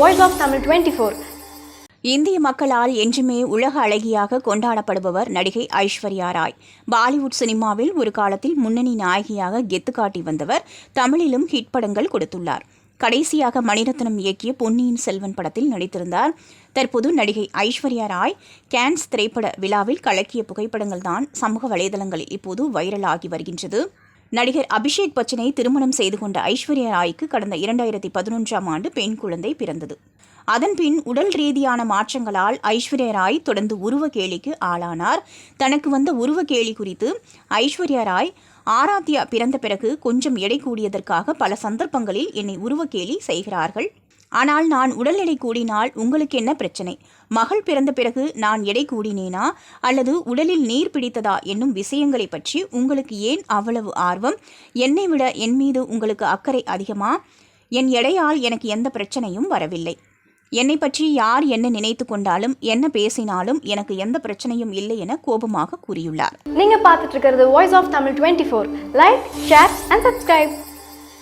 Voice of Tamil 24. இந்திய மக்களால் என்றுமே உலக அழகியாக கொண்டாடப்படுபவர் நடிகை ஐஸ்வர்யா ராய். பாலிவுட் சினிமாவில் ஒரு காலத்தில் முன்னணி நாயகியாக கெத்து காட்டி வந்தவர் தமிழிலும் ஹிட் படங்கள் கொடுத்துள்ளார். கடைசியாக மணிரத்னம் இயக்கிய பொன்னியின் செல்வன் படத்தில் நடித்திருந்தார். தற்போது நடிகை ஐஸ்வர்யா ராய் கேன்ஸ் திரைப்பட விழாவில் கலக்கிய புகைப்படங்கள் தான் சமூக வலைதளங்களில் இப்போது வைரலாகி வருகின்றது. நடிகர் அபிஷேக் பச்சனை திருமணம் செய்து கொண்ட ஐஸ்வர்யா ராய்க்கு கடந்த இரண்டாயிரத்தி பதினொன்றாம் ஆண்டு பெண் குழந்தை பிறந்தது. அதன்பின் உடல் ரீதியான மாற்றங்களால் ஐஸ்வர்யா ராய் தொடர்ந்து உருவ கேலிக்கு ஆளானார். தனக்கு வந்த உருவ கேலி குறித்து ஐஸ்வர்யா ராய் ஆராத்யா பிறந்த பிறகு கொஞ்சம் எடை கூடியதற்காக பல சந்தர்ப்பங்களில் என்னை உருவ கேலி செய்கிறார்கள். ஆனால் நான் உடல் எடை கூடினால் உங்களுக்கு என்ன பிரச்சனை? மகள் பிறந்த பிறகு நான் எடை கூடினேனா? அல்லது உடலில் நீர் பிடித்ததா என்னும் விஷயங்களை பற்றி உங்களுக்கு ஏன் அவ்வளவு ஆர்வம்? என்னை விட என் மீது உங்களுக்கு அக்கறை அதிகமா? என் எடையால் எனக்கு எந்த பிரச்சனையும் வரவில்லை. என்னை பற்றி யார் என்ன நினைத்து கொண்டாலும் என்ன பேசினாலும் எனக்கு எந்த பிரச்சனையும் இல்லை என கோபமாக கூறியுள்ளார். நீங்க பார்த்துட்டு இருக்கிறது voice of Tamil twenty four like share and subscribe